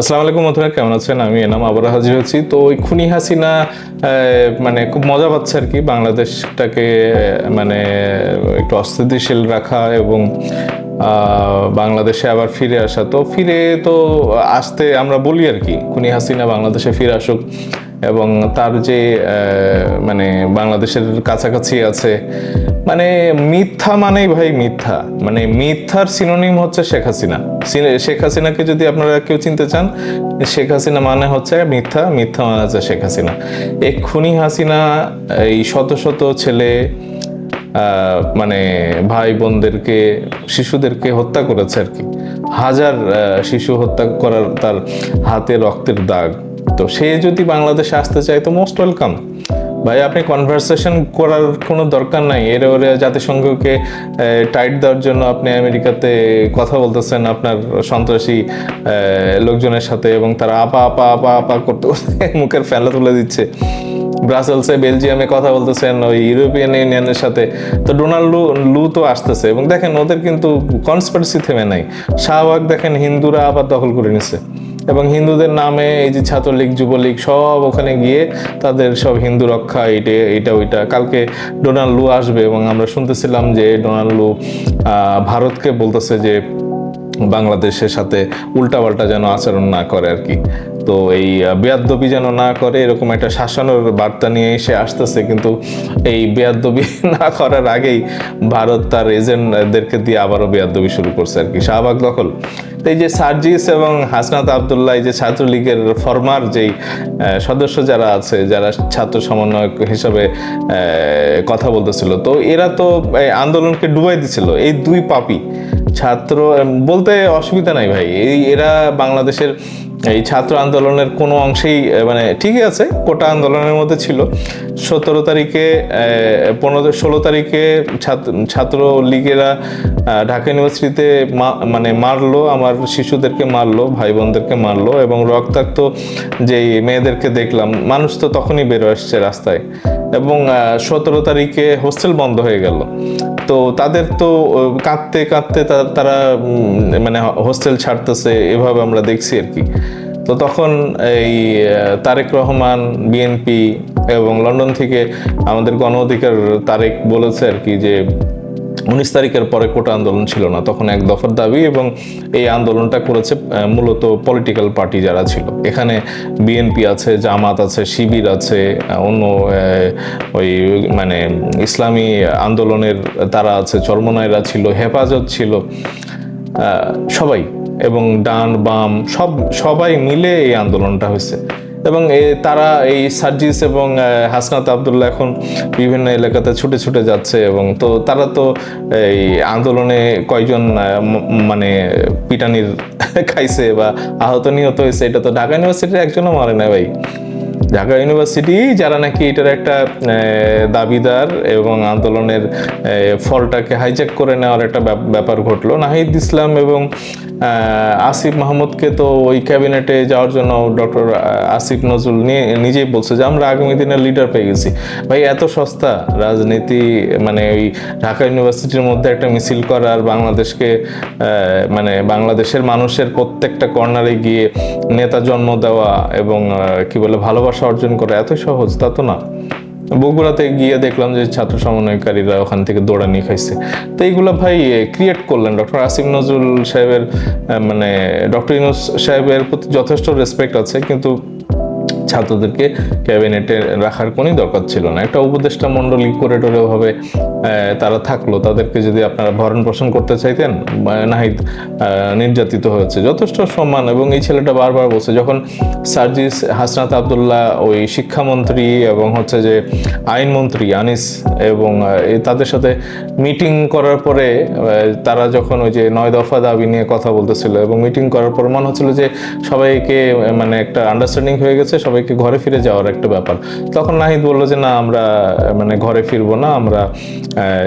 আসসালামু আলাইকুম বন্ধুরা, কেমন আছেন? আমি এনাম আবার হাজির হচ্ছি তো ওই খুনি হাসিনা মানে খুব মজা পাচ্ছে আর কি বাংলাদেশটাকে মানে একটু অস্থিতিশীল রাখা এবং বাংলাদেশে আবার ফিরে আসা। তো ফিরে তো আসতে আমরা বলি আর কি, খুনি হাসিনা বাংলাদেশে ফিরে আসুক এবং তার যে মানে বাংলাদেশের কাছাকাছি আছে মানে মিথ্যা মানেই ভাই মিথ্যা। মানে মিথ্যার সিনোনিম হচ্ছে শেখ হাসিনা। শেখ হাসিনাকে যদি আপনারা কেউ চিনতে চান, শেখ হাসিনা মানে হচ্ছে মিথ্যা মিথ্যা মানে হচ্ছে শেখ হাসিনা। এই খুনি হাসিনা, এই শত শত ছেলে মানে ভাই বোনদেরকে শিশুদেরকে হত্যা করেছে আর কি। হাজার শিশু হত্যা করার তার হাতে রক্তের দাগ। তো সে যদি বাংলাদেশে আসতে চায়, তো মোস্ট ওয়েলকাম ভাই, আপনি কনভারসেশন করার কোনো দরকার নাই। এর ওরে জাতিসংঘকে টাইট দেওয়ার জন্য আপনি আমেরিকাতে কথা বলতেছেন আপনার সন্ত্রাসী লোকজনের সাথে এবং তারা আপা আপা আপা আপা করতে করতে মুখের ফেলা তুলে দিচ্ছে। ব্রাসেলসে বেলজিয়ামে কথা বলতেছেন ওই ইউরোপিয়ান ইউনিয়নের সাথে। তো ডোনাল্ড লু লু তো আসতেছে। এবং দেখেন, ওদের কিন্তু কনসপারেসি থেমে নাই। শাহবাগ দেখেন, হিন্দুরা আবার দখল করে নিছে। এবং হিন্দুদের নামে এই যে ছাত্রলীগ, যুবলীগ, সব ওখানে গিয়ে তাদের সব হিন্দু রক্ষা এটা এটা ওইটা। কালকে ডোনাল্ড লু আসবে এবং আমরা শুনতেছিলাম যে ডোনাল্ড লু ভারতকে বলতেছে যে বাংলাদেশের সাথে উল্টাপাল্টা যেন আচরণ না করে আর কি। তো এই বেয়াদবি যেন না করে, এরকম একটা শাসনের বার্তা নিয়ে এসে আসতেছে। কিন্তু এই বেয়াদবি না করার আগেই ভারত তার এজেন্টদেরকে দিয়ে আবারও বেয়াদবি শুরু করছে আর কি। শাহবাগ দখল। এই যে সার্জিস এবং হাসনাত আবদুল্লাহ যে ছাত্রলীগের ফরমার যেই সদস্য যারা আছে, যারা ছাত্র সমন্বয়ক হিসাবে কথা বলতেছিল, তো এরা তো আন্দোলনকে ডুবাই দিছিল। এই দুই পাপি, ছাত্র বলতে অসুবিধা নাই ভাই। এই, এরা বাংলাদেশের এই ছাত্র আন্দোলনের কোনো অংশেই মানে ঠিকই আছে, কোটা আন্দোলনের মধ্যে ছিল। সতেরো তারিখে পনেরো, ষোলো তারিখে ছাত্র লীগেরা ঢাকা ইউনিভার্সিটিতে মানে মারলো, আমার শিশুদেরকে মারলো ভাই বোনদেরকে মারলো এবং রক্তাক্ত যেই মেয়েদেরকে দেখলাম, মানুষ তো তখনই বেরো আসছে রাস্তায়। এবং সতেরো তারিখে হোস্টেল বন্ধ হয়ে গেল। তো তাদের তো কাঁদতে কাঁদতে তারা মানে হোস্টেল ছাড়তেছে, এভাবে আমরা দেখছি আর কি। তো তখন এই তারেক রহমান, বিএনপি এবং লন্ডন থেকে আমাদের গণ অধিকার তারেক বলেছে আর কি যে উনিশ তারিখের পরে কোটা আন্দোলন ছিল না, তখন এক দফার দাবি এবং এই আন্দোলনটা করেছে মূলত পলিটিক্যাল পার্টি যারা ছিল। এখানে বিএনপি আছে, জামাত আছে, শিবির আছে অন্য ওই মানে ইসলামী আন্দোলনের তারা আছে চরমনায়রা ছিল, হেফাজত ছিল সবাই এবং ডান, বাম, সব, সবাই মিলে এই আন্দোলনটা হয়েছে। এবং তারা এই সার্জিস এবং হাসনাত আবদুল্লাহ এখন বিভিন্ন এলাকাতে ছুটে ছুটে যাচ্ছে এবং তো তারা তো এই আন্দোলনে কয়জন মানে পিটানির খাইছে বা আহত নিহত হয়েছে, এটা তো ঢাকা ইউনিভার্সিটির একজনও মারে না ভাই। ঢাকা ইউনিভার্সিটি যারা নাকি এটার একটা দাবিদার এবং আন্দোলনের ফলটাকে হাইজ্যাক করে নেওয়ার একটা ব্যাপ- ব্যাপার ঘটলো। নাহিদ ইসলাম এবং আসিফ মাহমুদকে তো ওই ক্যাবিনেটে যাওয়ার জন্য ডক্টর আসিফ নজরুল নিয়ে নিজেই বলছে যে আমরা আগামী দিনের লিডার পেয়ে গেছি। ভাই, এত সস্তা রাজনীতি মানে ওই ঢাকা ইউনিভার্সিটির মধ্যে একটা মিছিল করা আর বাংলাদেশকে মানে বাংলাদেশের মানুষের প্রত্যেকটা কর্নারে গিয়ে নেতা জন্ম দেওয়া এবং কি বলে, ভালোবাসা অর্জন করা এত সহজ, তা তো না। বগুড়াতে গিয়ে দেখলাম যে ছাত্র সমন্বয়কারীরা ওখান থেকে দৌড়া নিয়ে খাইছে। তো এইগুলো ভাই ক্রিয়েট করলেন ডক্টর আসিফ নজরুল সাহেবের মানে ডক্টর ইউনুস সাহেবের প্রতি যথেষ্ট রেসপেক্ট আছে, কিন্তু ছাত্রদেরকে ক্যাবিনেটে রাখার কোনোই দরকার ছিল না। একটা উপদেষ্টা মণ্ডলী করে টোরে ভাবে তারা থাকল। তাদেরকে যদি আপনারা ভরণ পোষণ করতে চাইতেন নাহিদ নির্যাতিত হয়েছে। যথেষ্ট সম্মান এবং এই ছেলেটা বারবার বলছে, যখন সার্জিস হাসনাত আবদুল্লাহ ওই শিক্ষামন্ত্রী এবং হচ্ছে যে আইনমন্ত্রী আনিস এবং তাদের সাথে মিটিং করার পরে তারা যখন ওই যে নয় দফা দাবি নিয়ে কথা বলতেছিল এবং মিটিং করার পর মনে হচ্ছিল যে সবাইকে মানে একটা আন্ডারস্ট্যান্ডিং হয়ে গেছে, সবাইকে ঘরে ফিরে যাওয়ার একটা ব্যাপার। তখন নাহিদ বলল যে, না, আমরা মানে ঘরে ফিরবো না, আমরা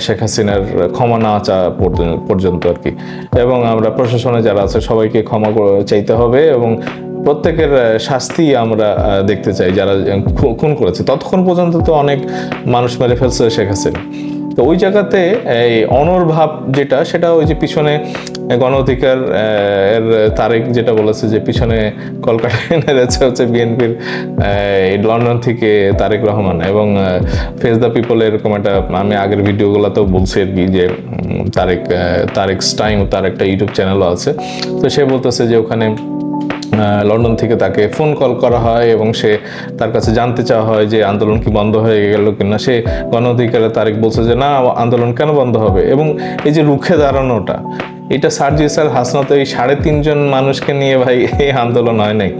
শেখ হাসিনার ক্ষমা না চা পর্য- পর্যন্ত আর কি। এবং আমরা প্রশাসনে যারা আছে, সবাইকে ক্ষমা চাইতে হবে এবং প্রত্যেকের শাস্তি আমরা দেখতে চাই যারা খুন করেছে। ততক্ষণ পর্যন্ত তো অনেক মানুষ মেরে ফেলছে শেখ হাসিনা। তো ওই জায়গাতে, এই অনর ভাব যেটা, সেটা ওই যে পিছনে গণ অধিকার এর তারেক যেটা বলেছে যে পিছনে কলকাতা এনে হচ্ছে বিএনপির লন্ডন থেকে তারেক রহমান এবং ফেস দ্য পিপল এরকম একটা, আমি আগের ভিডিওগুলোতেও বলছি আর কি যে তারেক তারেক টাইম তার একটা ইউটিউব চ্যানেলও আছে। তো সে বলতেছে যে ওখানে লন্ডন থেকে তাকে ফোন কল করা হয় এবং সে তার কাছে জানতে চাওয়া হয় যে আন্দোলন কি বন্ধ হয়ে গেল কিনা। সে গণ অধিকারের তারেক বলছে যে, না, আন্দোলন কেন বন্ধ হবে? এবং এই যে রুখে দাঁড়ানোটা, এটা সার্জিস স্যার হাসনাতে এই সাড়ে তিনজন মানুষকে নিয়ে ভাই, এই আন্দোলন হয় নাই।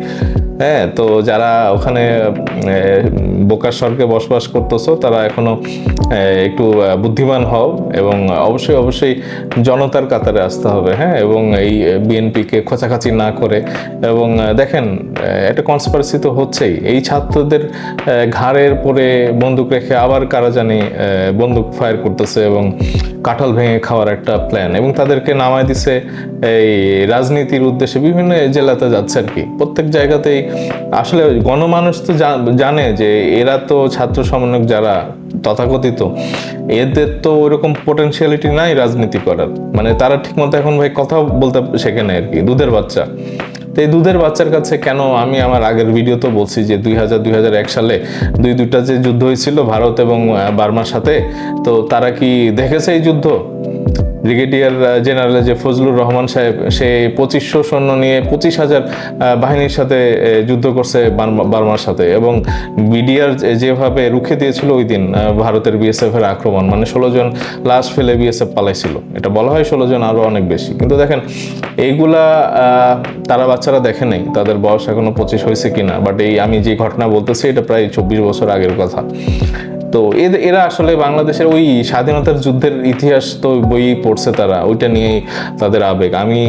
হ্যাঁ তো যারা ওখানে বোকার স্বর্গে বসবাস করতেছো, তারা এখনও একটু বুদ্ধিমান হও এবং অবশ্যই অবশ্যই জনতার কাতারে আসতে হবে হ্যাঁ এবং এই বিএনপিকে খোঁচাখাচি না করে, এবং দেখেন একটা কনসপারেসি তো হচ্ছেই। এই ছাত্রদের ঘাড়ের পরে বন্দুক রেখে আবার কারা জানি বন্দুক ফায়ার করতেছে এবং কাঁঠাল ভেঙে খাওয়ার একটা প্ল্যান এবং তাদেরকে নামায় দিছে এই রাজনীতির উদ্দেশ্যে বিভিন্ন জেলাতে যাচ্ছে আর কি। প্রত্যেক জায়গাতেই আসলে গণমানুষ তো জানে যে এরা তো ছাত্র সমন্বয়ক যারা তথাকথিত, এদের তো ওইরকম পোটেনশিয়ালিটি নাই রাজনীতি করার। মানে তারা ঠিকমতো এখন ভাই কথা বলতে শেখে না আর কি, দুধের বাচ্চা। তো এই দুধের বাচ্চার কাছে কেন আমি আমার আগের ভিডিও তো বলছি যে দুই হাজার দুই হাজার এক সালে দুই দুইটা যে যুদ্ধ হয়েছিল ভারত এবং বার্মার সাথে, তো তারা কি দেখেছে এই যুদ্ধ? ব্রিগেডিয়ার জেনারেল যে ফজলুর রহমান সাহেব, সে পঁচিশশো সৈন্য নিয়ে পঁচিশ হাজার বাহিনীর সাথে যুদ্ধ করছে বার্মার সাথে। এবং বিডিআর যেভাবে রুখে দিয়েছিল ওই দিন ভারতের বিএসএফ এর আক্রমণ মানে ষোলো জন লাশ ফেলে বিএসএফ পালাইছিল। এটা বলা হয় ষোলো জন আরও অনেক বেশি। কিন্তু দেখেন, এইগুলা তারা বাচ্চারা দেখে নেই। তাদের বয়স এখনও পঁচিশ হয়েছে কিনা। বাট এই আমি যে ঘটনা বলতেছি, এটা প্রায় চব্বিশ বছর আগের কথা। তো এরা আসলে বাংলাদেশের ওই স্বাধীনতার যুদ্ধের ইতিহাস তো বই পড়ছে তারা, ওইটা নিয়েই তাদের আবেগ। আমি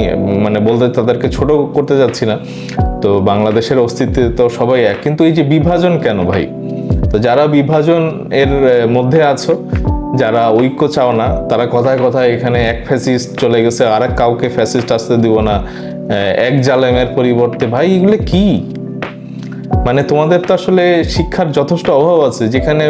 মানে বলতে তাদেরকে ছোট করতে যাচ্ছি না। তো বাংলাদেশের অস্তিত্বে তো সবাই এক। কিন্তু এই যে বিভাজন কেন ভাই? তো যারা বিভাজন এর মধ্যে আছো, যারা ঐক্য চাও না, তারা কথায় কথায় এখানে এক ফ্যাসিস্ট চলে গেছে আর কাউকে ফ্যাসিস্ট আসতে দিব না এক জালেমের পরিবর্তে। ভাই এগুলো কি? মানে তোমাদের তো আসলে শিক্ষার যথেষ্ট অভাব আছে, যেখানে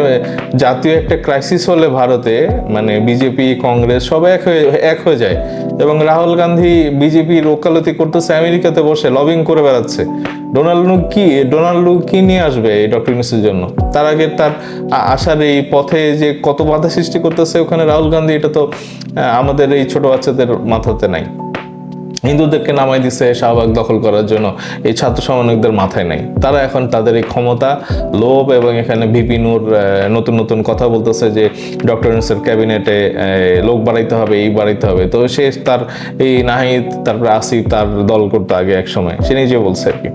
জাতীয় একটা ক্রাইসিস হলে ভারতে মানে বিজেপি, কংগ্রেস সব এক হয়ে এক হয়ে যায়। এবং রাহুল গান্ধী বিজেপির ওকালতি করতেছে, আমেরিকাতে বসে লবিং করে বেড়াচ্ছে। ডোনাল্ড কি ডোনাল্ড কি নিয়ে আসবে এই ডক্টর জন্য? তার আগে তার আসার এই পথে যে কত বাধা সৃষ্টি করতেছে ওখানে রাহুল গান্ধী, এটা তো আমাদের এই ছোট বাচ্চাদের মাথাতে নাই। হিন্দুদেরকে নামাই দিছে শাহবাগ দখল করার জন্য। এই ছাত্র সমন্বয়কদের মাথায় নাই। তারা এখন তাদের এই ক্ষমতা লোভ এবং এখানে ভিপি নূর আহ, নতুন নতুন কথা বলতেছে যে ডক্টর ইউনুসের ক্যাবিনেটে লোক বাড়াইতে হবে এই বাড়াইতে হবে। তো সে তার এই নাহিদ তারপরে আসিফ তার দল করতো আগে এক সময়। সে নিজে বলছে আর কি।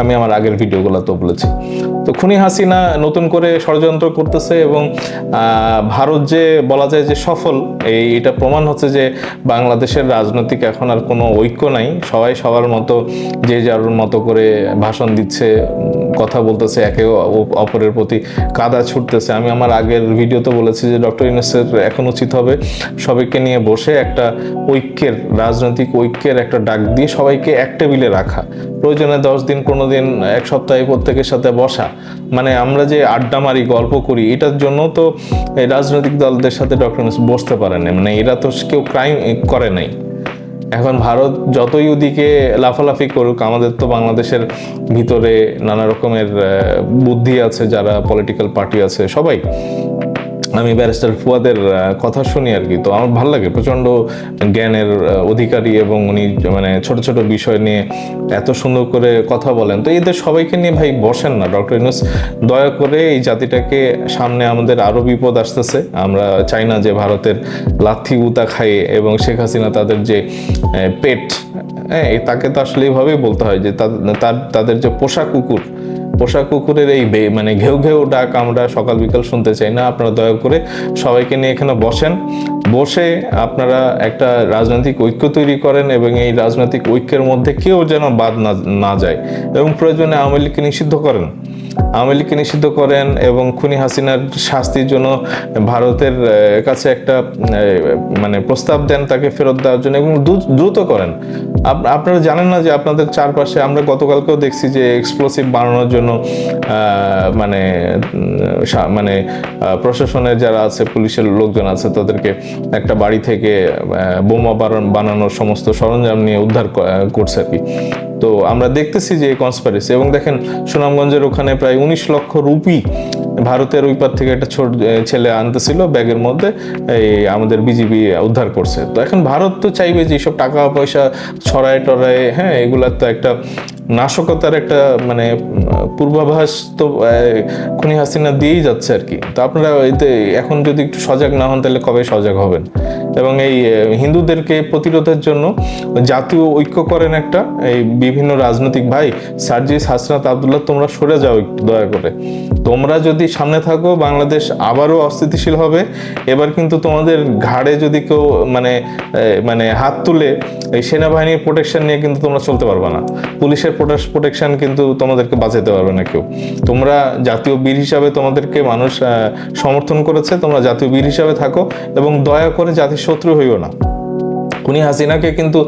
আমি আমার আগের ভিডিওগুলো তো বলেছি। তো খুনি হাসিনা নতুন করে ষড়যন্ত্র করতেছে এবং ভারত যে বলা যায় যে সফল এই এটা প্রমাণ হচ্ছে যে বাংলাদেশের রাজনৈতিক এখন আর কোনো ঐক্য নাই। সবাই সবার মতো, যে যার মতো করে ভাষণ দিচ্ছে, কথা বলতেছে, একে অপরের প্রতি কাদা ছুটতেছে। আমি আমার আগের ভিডিওতে বলেছি যে ডক্টর ইউনুসের এখন উচিত হবে সবাইকে নিয়ে বসে একটা ঐক্যের, রাজনৈতিক ঐক্যের একটা ডাক দিয়ে সবাইকে এক টেবিলে রাখা। প্রয়োজনে দশ দিন কোনো দিন, এক সপ্তাহে প্রত্যেকের সাথে বসা। মানে আমরা যে আড্ডা মারি, গল্প করি, এটার জন্য তো রাজনৈতিক দলদের সাথে ডক্টর বসতে পারেন মানে এরা তো কেউ ক্রাইম করে নাই। এখন ভারত যতই ওদিকে লাফালাফি করুক, আমাদের তো বাংলাদেশের ভিতরে নানা রকমের বুদ্ধি আছে, যারা পলিটিক্যাল পার্টি আছে, সবাই। আমি ব্যারিস্টার ফুয়াদের কথা শুনি আর কি তো আমার ভালো লাগে প্রচণ্ড জ্ঞানের অধিকারী এবং উনি মানে ছোট ছোট বিষয় নিয়ে এত সুন্দর করে কথা বলেন। তো এদের সবাইকে নিয়ে ভাই বসেন না, ডক্টর ইউনুস। দয়া করে এই জাতিটাকে সামনে আমাদের আরও বিপদ আসতেছে। আমরা চাই না যে ভারতের লাথি উতা খাইয়ে এবং শেখ হাসিনা তাদের যে পেট হ্যাঁ তাকে তো আসলে এইভাবেই বলতে হয় যে তার- তাদের যে পোষা কুকুর পোষা কুকুরের এই মানে ঘেউ ঘেউ ডাক আমরা সকাল বিকাল শুনতে চাই না। আপনারা দয়া করে সবাইকে নিয়ে এখানে বসেন। বসে আপনারা একটা রাজনৈতিক ঐক্য তৈরি করেন এবং এই রাজনৈতিক ঐক্যের মধ্যে কেউ যেন বাদ না না যায় এবং প্রয়োজনে আওয়ামী লীগকে নিষিদ্ধ করেন। আওয়ামী লীগকে নিষিদ্ধ করেন এবং খুনি হাসিনার শাস্তির জন্য ভারতের কাছে একটা মানে প্রস্তাব দেন তাকে ফেরত দেওয়ার জন্য এবং দ্রুত করেন। আপনারা জানেন না যে আপনাদের চারপাশে আমরা গতকালকেও দেখছি যে এক্সপ্লোসিভ বানানোর জন্য মানে মানে প্রশাসনের যারা আছে, পুলিশের লোকজন আছে, তাদেরকে একটা বাড়ি থেকে বোমা বানান- বানানোর সমস্ত সরঞ্জাম নিয়ে উদ্ধার করছে আর কি। তো আমরা দেখতেছি যে কনসপারেসি এবং দেখেন সুনামগঞ্জের ওখানে প্রায় উনিশ লক্ষ রুপি ভারতের ওই পার থেকে একটা ছোট ছেলে আনতেছিল ব্যাগের মধ্যে, এই আমাদের বিজিবি উদ্ধার করছে। তো এখন ভারত তো চাইবে যে এইসব টাকা পয়সা ছড়ায় টড়ায় হ্যাঁ এগুলার তো একটা নাশকতার একটা মানে পূর্বাভাস তো খুনি হাসিনা দিয়েই যাচ্ছে আর কি। তো আপনারা এতে এখন যদি একটু সজাগ না হন, তাহলে কবে সজাগ হবেন? এবং এই হিন্দুদেরকে প্রতিরোধের জন্য জাতীয় ঐক্য করেন একটা, এই বিভিন্ন রাজনৈতিক ভাই, সার্জিস হাসনাত আবদুল্লাহ, তোমরা সরে যাও একটু, দয়া করে। তোমরা যদি সামনে থাকো, বাংলাদেশ আবারও অস্থিতিশীল হবে। এবার কিন্তু তোমাদের ঘাড়ে যদি কেউ মানে মানে হাত তুলে এই সেনাবাহিনীর প্রোটেকশন নিয়ে কিন্তু তোমরা চলতে পারবে না। পুলিশের প্রোটেকশন কিন্তু তোমাদেরকে বাঁচাতে পারবে না কেউ। তোমরা জাতীয় বীর হিসাবে তোমাদেরকে মানুষ সমর্থন করেছে, তোমরা জাতীয় বীর হিসাবে থাকো এবং দয়া করে জাতির শত্রু হইও না। খুনি হাসিনাকে কিন্তু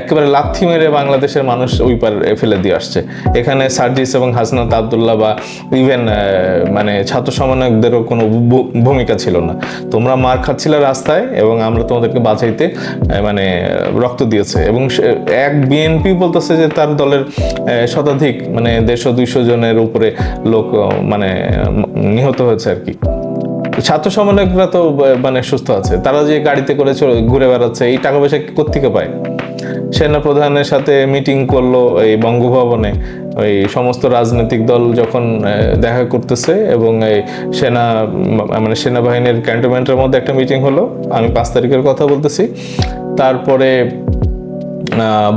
একেবারে লাথি মেরে বাংলাদেশের মানুষ ওই পার ফেলে দিয়ে আসছে। এখানে সার্জিস এবং হাসনাত আবদুল্লাহ বা ইভেন মানে ছাত্র সমন্বয়কদেরও কোনো ভূমিকা ছিল না। তোমরা মার খাচ্ছিলে রাস্তায় এবং আমরা তোমাদেরকে বাঁচাইতে মানে রক্ত দিয়েছে। এবং এক বিএনপি বলতেছে যে তার দলের শতাধিক মানে দেড়শো দুইশো জনের উপরে লোক মানে নিহত হয়েছে আর কি। ছাত্র সমন্বয়করা তো মানে সুস্থ আছে। তারা যে গাড়িতে করে ঘুরে বেড়াচ্ছে, এই টাকা পয়সা কোথেকে পায়? সেনা প্রধানের সাথে মিটিং করল এই বঙ্গভবনে। ওই সমস্ত রাজনৈতিক দল যখন দেখা করতেছে এবং এই সেনা মানে সেনাবাহিনীর ক্যান্টনমেন্টের মধ্যে একটা মিটিং হলো। আমি পাঁচ তারিখের কথা বলতেছি। তারপরে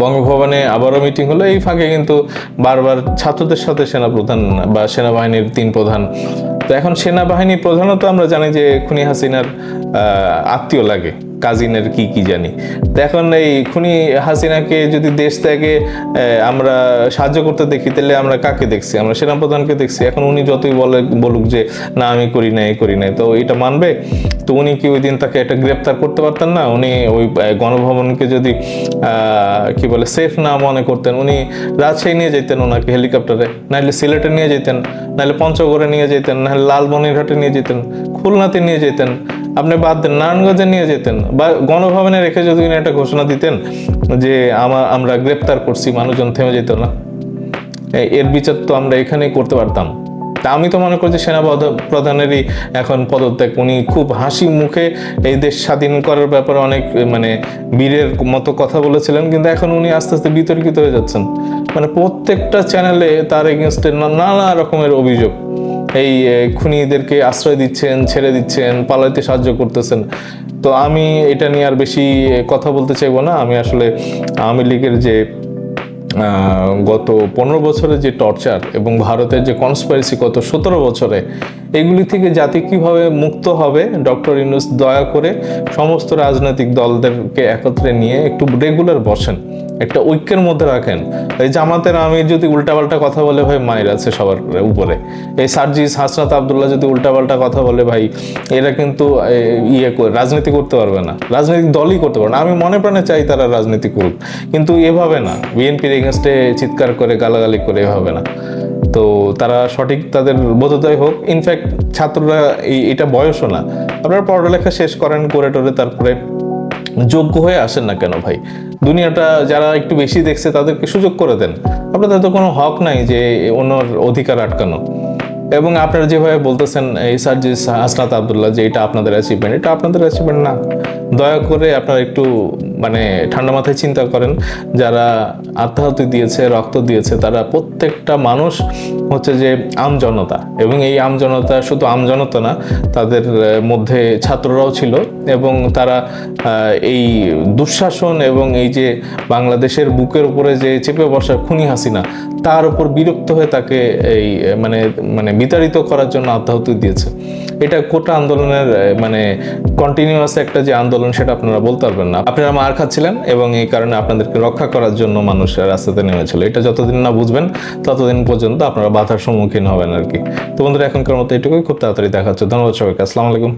বঙ্গভবনে আবারও মিটিং হলো। এই ফাঁকে কিন্তু বারবার ছাত্রদের সাথে সেনাপ্রধান বা সেনাবাহিনীর তিন প্রধান তো এখন সেনাবাহিনী প্রধানত আমরা জানি যে খুনি হাসিনার আত্মীয় লাগে। কাজিনের কি কি জানি। এখন এই খুনি হাসিনাকে যদি দেশ থেকে আমরা সাহায্য করতে দেখি, তাহলে আমরা কাকে দেখছি? আমরা সেনাপ্রধানকে দেখছি। এখন উনি যতই বলে, বলুক যে, না, আমি করি নাই করি নাই। তো এটা মানবে? তো উনি কি ওই দিন তাকে একটা গ্রেপ্তার করতে পারতেন না? উনি ওই গণভবনকে যদি কি বলে সেফ না মনে করতেন, উনি রাজশাহী নিয়ে যেতেন ওনাকে হেলিকপ্টারে। নাহলে সিলেটে নিয়ে যেতেন, নাহলে পঞ্চগড়ে নিয়ে যেতেন, নাহলে লালমনিরহাটে নিয়ে যেতেন, খুলনাতে নিয়ে যেতেন। আপনি বাদ দেন, নারায়ণগঞ্জে নিয়ে যেতেন বা গণভবনে রেখে যদি একটা ঘোষণা দিতেন যে আমা- আমরা গ্রেপ্তার করছি, মানুষজন থেমে যেত না। এর বিচার তো আমরা এখানেই করতে পারতাম। তা আমি তো মনে করি যে সেনা প্রধা- প্রধানেরই এখন পদত্যাগ, উনি খুব হাসি মুখে এই দেশ স্বাধীন করার ব্যাপারে অনেক মানে বীরের মতো কথা বলেছিলেন, কিন্তু এখন উনি আস্তে আস্তে বিতর্কিত হয়ে যাচ্ছেন। মানে প্রত্যেকটা চ্যানেলে তার এগেনস্টে নানা রকমের অভিযোগ। এই খুনিদেরকে আশ্রয় দিচ্ছেন, ছেড়ে দিচ্ছেন পালাইতে সাহায্য করতেছেন। তো আমি এটা নিয়ে আর বেশি কথা বলতে চাইব না। আমি আসলে আওয়ামী লীগের যে গত পনেরো বছরে যে টর্চার এবং ভারতের যে কনসপারেসি গত সতেরো বছরে, এগুলি থেকে জাতি কীভাবে মুক্ত হবে? ডক্টর ইউনুস দয়া করে সমস্ত রাজনৈতিক দলদেরকে একত্রে নিয়ে একটু রেগুলার বসেন, একটা ঐক্যের মধ্যে রাখেন। এই জামাতের আমি যদি উল্টাপাল্টা কথা বলে ভাই, মায়ের আছে সবার উপরে। এই সার্জিস হাসনাত আবদুল্লাহ যদি উল্টাপাল্টা কথা বলে ভাই, এরা কিন্তু ইয়ে রাজনীতি করতে পারবে না। রাজনৈতিক দলই করতে পারবে না। আমি মনে প্রাণে চাই তারা রাজনীতি করুক। কিন্তু এভাবে না। বিএনপির এগেনস্টে চিৎকার করে, গালাগালি করে এভাবে না। তো তারা সঠিক তাদের বোধোদয় হোক। ইনফ্যাক্ট ছাত্ররা এই, এটা বয়সও না। আপনারা পড়ালেখা শেষ করেন, করে টোরে তারপরে যোগ্য হয়ে আসেন না কেন ভাই? দুনিয়াটা যারা একটু বেশি দেখছে, তাদেরকে সুযোগ করে দেন। আপনাদের তো কোনো হক নাই যে অন্যর অধিকার আটকানো। এবং আপনারা যেভাবে বলতেছেন, এই সার্জিস হাসনাত আবদুল্লাহ যে এটা আপনাদের অ্যাচিভমেন্ট এটা আপনাদের অ্যাচিভমেন্ট না। দয়া করে আপনারা একটু মানে ঠান্ডা মাথায় চিন্তা করেন, যারা আত্মাহতি দিয়েছে, রক্ত দিয়েছে, তারা প্রত্যেকটা মানুষ হচ্ছে যে আম জনতা এবং এই আমজনতা শুধু আমজনতা না, তাদের মধ্যে ছাত্ররাও ছিল এবং তারা এই দুঃশাসন এবং এই যে বাংলাদেশের বুকের উপরে যে চেপে বসা খুনি হাসিনা, তার উপর বিরক্ত হয়ে তাকে এই মানে মানে বিতাড়িত করার জন্য আত্মাহুতি দিয়েছে। এটা কোটা আন্দোলনের মানে কন্টিনিউয়াস একটা যে আন্দোলন সেটা আপনারা বলতে পারবেন না। আপনারা মার খাচ্ছিলেন এবং এই কারণে আপনাদেরকে রক্ষা করার জন্য মানুষ রাস্তাতে নেমেছিল। এটা যতদিন না বুঝবেন, ততদিন পর্যন্ত আপনারা বাধার সম্মুখীন হবেন আর কি। তো বন্ধুরা এখনকার মতো এটুকুই। খুব তাড়াতাড়ি দেখা হচ্ছে। ধন্যবাদ সবাইকে। আসসালামু আলাইকুম।